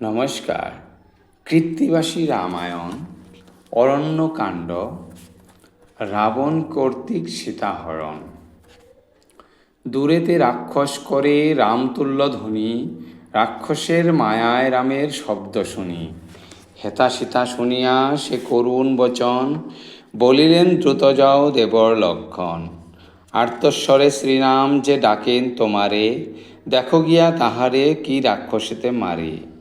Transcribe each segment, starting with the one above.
নমস্কার। কৃত্তিবাসী রামায়ণ, অরণ্যকাণ্ড, রাবণ কর্তৃক সীতাহরণ। দূরেতে রাক্ষস করে রামতুল্য ধ্বনি, রাক্ষসের মায়ায় রামের শব্দ শুনি। হেতা সীতা শুনিয়া সে করুণ বচন, বলিলেন, দ্রুত যাও দেবর লক্ষণ। আর্তস্বরে শ্রীরাম যে ডাকেন তোমারে, দেখো গিয়া তাহারে কি রাক্ষসেতে মারে।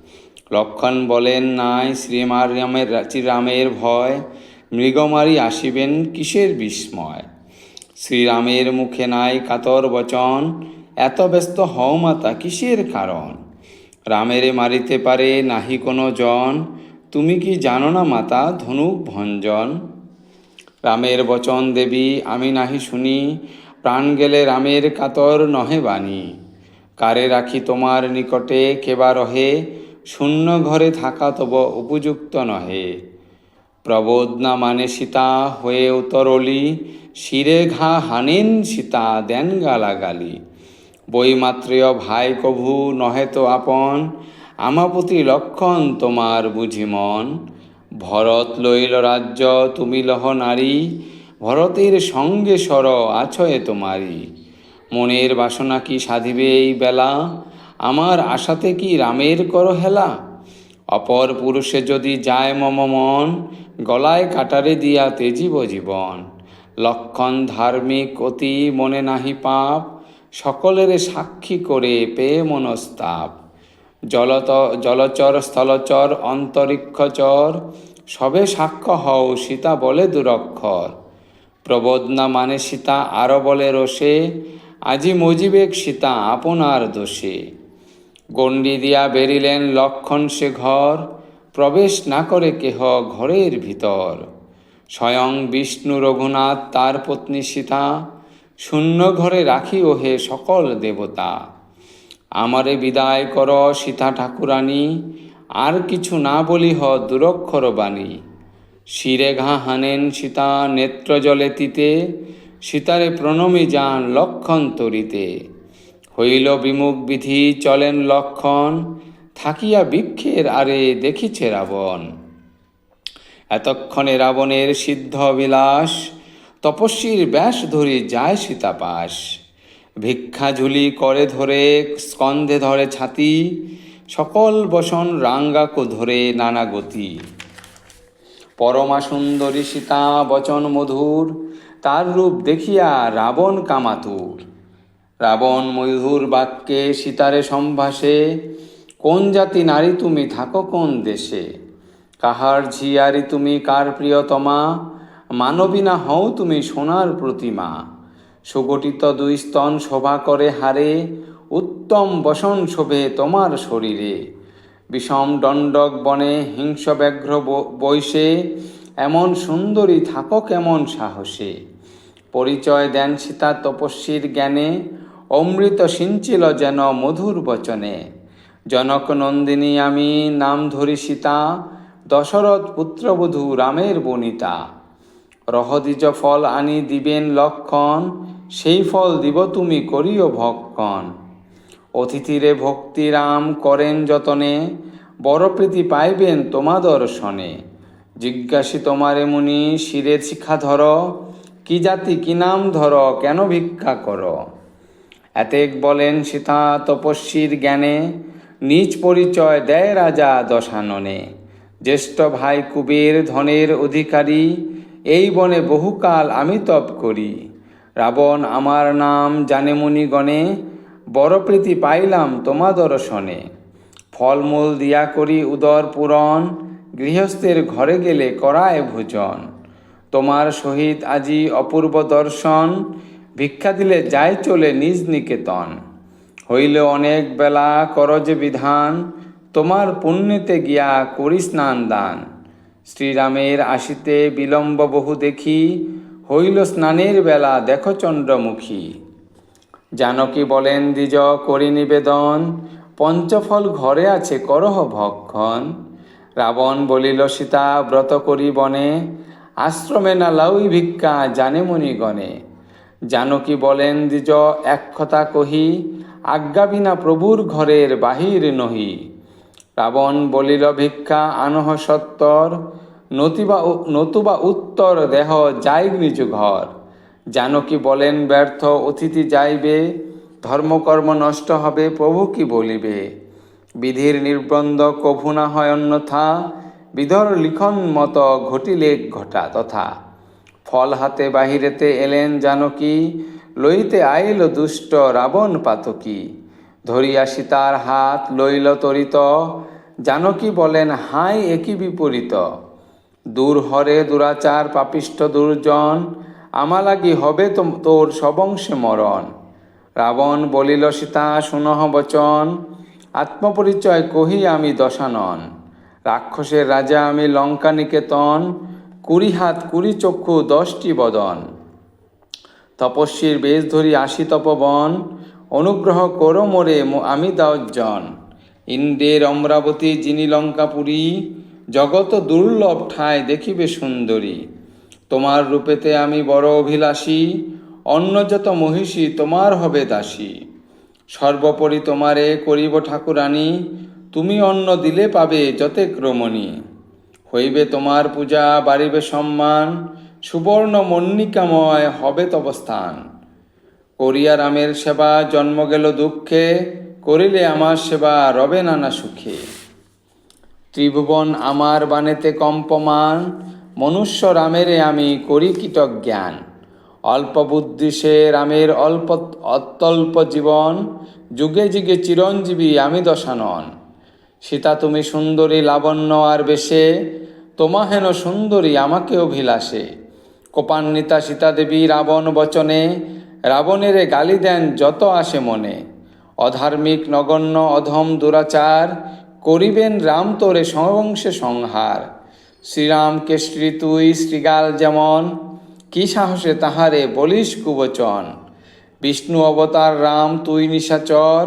লক্ষণ বলেন নাই শ্রীমার রামের শ্রীরামের ভয়, মৃগমারি আসিবেন কিসের বিস্ময়? শ্রীরামের মুখে নাই কাতর বচন, এত ব্যস্ত হও মাতা কিসের কারণ? রামেরে মারিতে পারে নাহি কোনো জন, তুমি কি জানো না মাতা ধনুক ভঞ্জন? রামের বচন, দেবী, আমি নাহি শুনি, প্রাণ গেলে রামের কাতর নহে বাণী। কারে রাখি তোমার নিকটে, কেবা রহে শূন্য ঘরে থাকা তব উপযুক্ত নহে। প্রবোধ না মানে সীতা হয়ে উতরলি, শিরে ঘা হানেন সীতা দেন গালাগালি। বইমাত্রেয় ভাই কভু নহে তো আপন, আমাপতি লক্ষণ তোমার বুঝি মন। ভরত লইল রাজ্য, তুমি লহ নারী, ভরতের সঙ্গে সর আছয়ে তোমারি মনের বাসনা কি সাধিবে এই বেলা? আমার আশাতে কি রামের কর হেলা? অপর পুরুষে যদি যায় মম মন, গলায় কাটারে দিয়া তেজিব জীবন। লক্ষণ ধার্মিক অতি মনে নাহি পাপ, সকলের সাক্ষী করে পেয়ে মনস্তাপ। জলত, জলচর, স্থলচর অন্তরিক্ষচর সবে সাক্ষ্য হও সীতা বলে দুরক্ষর। প্রবোধ না মানে সীতা আরও বলে রোষে, আজি মজিবেক সীতা আপনার দোষে। গণ্ডি দিয়া বেরিলেন লক্ষণ সে ঘর, প্রবেশ না করে কেহ ঘরের ভিতর। স্বয়ং বিষ্ণু রঘুনাথ, তার পত্নী সীতা, শূন্য ঘরে রাখি ওহে সকল দেবতা। আমারে বিদায় কর সীতা ঠাকুরানী, আর কিছু না বলিহ দুরক্ষর বাণী। শিরে ঘা হানেন সীতা নেত্র জলে তিতে, সীতারে প্রণমী যান লক্ষণ তরিতে। হইল বিমুখ বিধি, চলেন লক্ষণ, থাকিয়া বৃক্ষের আরে দেখিছে রাবণ। এতক্ষণে রাবণের সিদ্ধ বিলাস, তপস্বীর ব্যাস ধরি যায় সীতাপাস ভিক্ষা ঝুলি করে ধরে, স্কন্ধে ধরে ছাতি, সকল বসন রাঙ্গাকো ধরে নানা গতি। পরমা সুন্দরী সীতা, বচন মধুর, তার রূপ দেখিয়া রাবণ কামাতুর। রাবণ ময়ূর বাক্যে সীতারে সম্ভাসে কোন জাতি নারী তুমি থাকো কোন দেশে? কাহার ঝিয়ারি তুমি কার প্রিয়তমা? মানবী না হও তুমি সোনার প্রতিমা? সুগঠিত দুই স্তন শোভা করে হারে, উত্তম বসন শোভে তোমার শরীরে। বিষম দণ্ডক বনে হিংস ব্যাঘ্র ব- বৈশে এমন সুন্দরী থাকো কেমন সাহসে? পরিচয় দেন সীতা তপস্বীর জ্ঞানে অমৃত সিঞ্চিল যেন মধুর বচনে। জনক নন্দিনী, আমি নাম ধরি সীতা, দশরথ পুত্রবধূ রামের বনিতা। রহদিজ ফল আনি দিবেন লক্ষণ, সেই ফল দিব তুমি করিও ভক্ষণ। অতিথিরে ভক্তিরাম করেন যতনে বড় প্রীতি পাইবেন তোমা দর্শনে। জিজ্ঞাসী তোমারে মুনি, শিরে শিক্ষা ধর, কি জাতি কি নাম ধর, কেন ভিক্ষা কর? এতেক বলেন সীতা তপস্বীর জ্ঞানে, নিজ পরিচয় দেয় রাজা দশাননে। জ্যেষ্ঠ ভাই কুবের ধনের অধিকারী, এই বনে বহুকাল আমি তপ করি। রাবণ আমার নাম জানে মুনিগণে, বড় প্রীতি পাইলাম তোমা দর্শনে। ফলমূল দিয়া করি উদর পূরণ, গৃহস্থের ঘরে গেলে করায় ভোজন। তোমার সহিত আজি অপূর্ব দর্শন ভিক্ষা দিলে যায় চলে নিজ নিকেতন। হইলে অনেক বেলা কর যে বিধান, তোমার পুণ্যেতে গিয়া করি স্নান দান। শ্রীরামের আসিতে বিলম্ব বহু দেখি, হইল স্নানের বেলা দেখো চন্দ্রমুখী। জানকী বলেন, দ্বিজ, করি নিবেদন, পঞ্চফল ঘরে আছে করহ ভক্ষণ। রাবণ বলিল, সীতা, ব্রত করি বনে, আশ্রমে না লাউই ভিক্ষা জানে মণিগণে জানকী বলেন দ্বিজ, এক কথা কহি, আজ্ঞা বিনা প্রভুর ঘরের বাহির নহি। রাবণ বলিল, ভিক্ষা আনহ সত্তর, নতুবা নতুবা উত্তর দেহ যাই নিজ ঘর। জানকী বলেন, ব্যর্থ অতিথি যাইবে, ধর্মকর্ম নষ্ট হবে, প্রভু কি বলিবে? বিধির নির্বন্ধ কভু না হয় অন্যথা, বিধর লিখন মত ঘটিলে ঘটা তথা। ফল হাতে বাহিরেতে এলেন জানকী লইতে আইল দুষ্ট রাবণ পাতকী। ধরিয়া সীতার হাত, লইল তরিত। জানকী বলেন, হাই একই বিপরীত? দূর হরে দুরাচার পাপিষ্ট দুর্জন, আমা লাগি হবে তো তোর সবংশে মরণ। রাবণ বলিল, সীতা সুনহ বচন, আত্মপরিচয় কহি আমি দশানন। রাক্ষসের রাজা আমি লঙ্কা নিকেতন কুড়ি হাত, কুড়ি চক্ষু, দশটি বদন। তপস্বীর বেশ ধরি আসি তপবন, অনুগ্রহ করো মোরে আমি দাওজন ইন্দ্রের অমরাবতী যিনি লঙ্কাপুরী জগত দুর্লভ ঠায় দেখিবে সুন্দরী। তোমার রূপেতে আমি বড় অভিলাষী, অন্য যত মহিষী তোমার হবে দাসী। সর্বোপরি তোমারে করিব ঠাকুরানী, তুমি অন্ন দিলে পাবে যতে ক্রমণী। হইবে তোমার পূজা, বাড়িবে সম্মান, সুবর্ণ মন্নিকাময় হবে তব স্থান করিয়া রামের সেবা, জন্ম গেল দুঃখে, করিলে আমার সেবা রবে নানা সুখে। ত্রিভুবন আমার বানেতে কম্পমান, মনুষ্য রামেরে আমি করি জ্ঞান অল্প বুদ্ধি সে রামের অল্প, অত্যল্প জীবন, যুগে যুগে চিরঞ্জীবী আমি দশানন। সীতা তুমি সুন্দরী, লাবণ্য আর বেশে তোমা হেন সুন্দরী আমাকে অভিলাষে। কোপান্বিতা সীতা দেবী রাবণ বচনে, রাবণেরে গালি দেন যত আসে মনে। অধার্মিক নগণ্য অধম দুরাচার, করিবেন রাম তোরে সংবংশে সংহার। শ্রীরামকে শ্রী তুই শ্রীগাল যেমন, কি সাহসে তাহারে বলিস কুবচন। বিষ্ণু অবতার রাম তুই নিশাচর,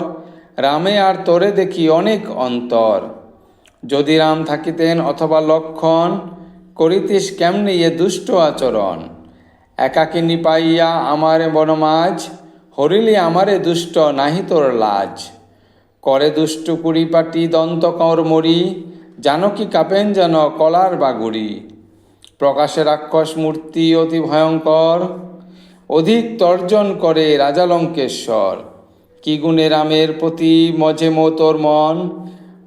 রামে আর তোরে দেখি অনেক অন্তর। যদি রাম থাকিতেন অথবা লক্ষণ, করিতিস কেমনি এ দুষ্ট আচরণ? একাকিনী পাইয়া আমারে বনমাজ হরিলি আমারে দুষ্ট নাহি তোর লাজ। করে দুষ্ট কুড়ি পাটি দন্ত মরি জানকী কাপেন যেন কলার বাগুড়ি? প্রকাশে রাক্ষস মূর্তি অতি ভয়ঙ্কর, অধিক তর্জন করে রাজা লঙ্কেশ্বর। কি গুণে রামের প্রতি মজে মো তোর মন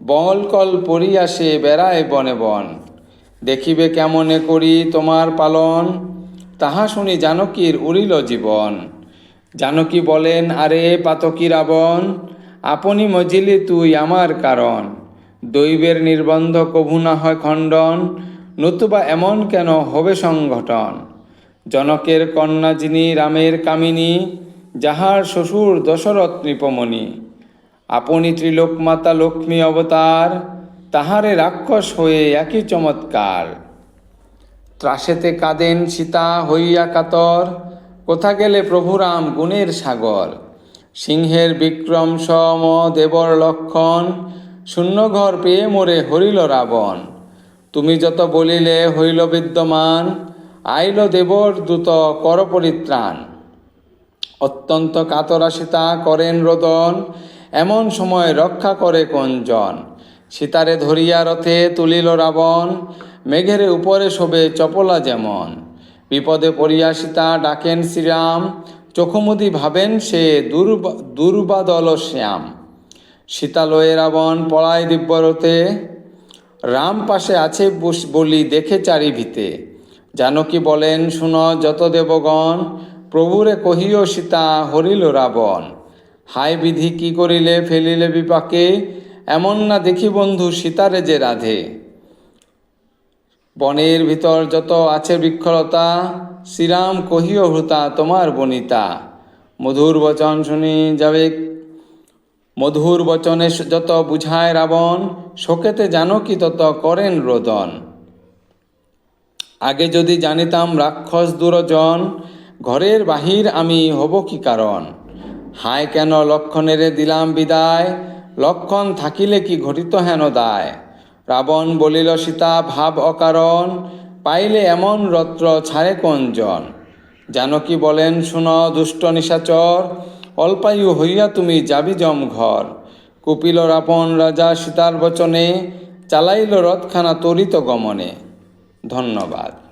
বলকল পরিয়াসে বেড়ায় বনে বন। দেখিবে কেমনে করি তোমার পালন? তাহা শুনি জানকীর উড়িল জীবন। জানকী বলেন, আরে পাতকী রাবণ, আপনি মজিলি তুই আমার কারণ। দৈবের নির্বন্ধ কভু না হয় খণ্ডন, নতুবা এমন কেন হবে সংগঠন জনকের কন্যা যিনি রামের কামিনী, যাহার শ্বশুর দশরথ নৃপমণি আপনি ত্রিলোকমাতা লক্ষ্মী অবতার, তাহারে রাক্ষস হয়ে একই চমৎকার। ত্রাসেতে কাঁদেন সীতা হইয়া কাতর, কোথা গেলে প্রভুরাম গুণের সাগর? সিংহের বিক্রম সম দেবর লক্ষণ, শূন্যঘর পেয়ে মোরে হরিল রাবণ। তুমি যত বলিলে হইল বিদ্যমান, আইল দেবর দূত কর পরিত্রাণ অত্যন্ত কাতরা সীতা করেন রোদন এমন সময় রক্ষা করে কঞ্জন সীতারে ধরিয়া রথে তুলিল রাবণ, মেঘের উপরে শোবে চপলা যেমন। বিপদে পড়িয়া সীতা ডাকেন শ্রীরাম, চোখমুদি ভাবেন সে দুর্বা দুর্বাদল শ্যাম। সীতালয়ে রাবণ পড়ায় দিব্যরতে রাম পাশে আছে বলি দেখে চারি ভিতে জানকী বলেন, শুন যত দেবগণ, প্রভুরে কহিও সীতা হরিল রাবণ। হাই বিধি কি করিলে ফেলিলে বিপাকে? এমন না দেখি বন্ধু সীতারে যে রাধে। বনের ভিতর যত আছে বৃক্ষলতা, শ্রীরাম কহিও হৃতা তোমার বনিতা। মধুর বচন শুনি যাবে। মধুর বচনে যত বুঝায় রাবণ, শোকেতে জানো কি তত করেন রোদন। আগে যদি জানিতাম রাক্ষস দুরজন, ঘরের বাহির আমি হব কি কারণ? হায় কেন লক্ষণেরে দিলাম বিদায়? লক্ষণ থাকিলে কি ঘটিত হেন দায়? রাবণ বলিল, সীতা, ভাব অকারণ। পাইলে এমন রত্র ছাড়ে কঞ্জন জানকী বলেন, শুন, দুষ্ট নিশাচর, অল্পায়ু হইয়া তুমি যাবি জম ঘর কুপিল রাপন রাজা সীতার বচনে, চালাইল রথখানা তরিত গমনে। ধন্যবাদ।